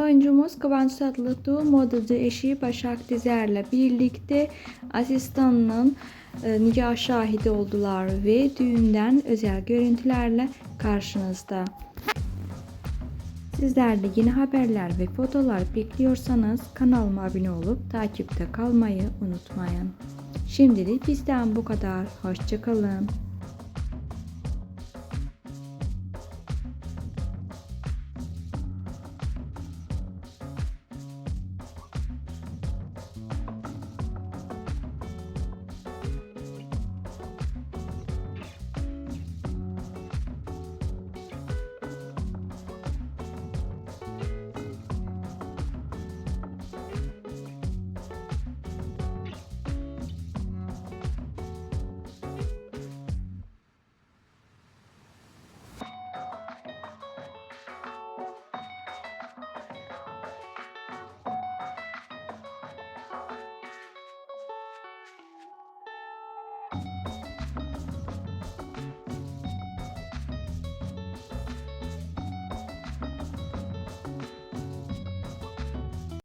Ünlü oyuncumuz Kıvanç Tatlıtuğ modacı eşi Başak Dizer'le birlikte asistanının e, nikah şahidi oldular ve düğünden özel görüntülerle karşınızda. Sizler de yeni haberler ve fotolar bekliyorsanız kanalıma abone olup takipte kalmayı unutmayın. Şimdilik bizden bu kadar. Hoşçakalın.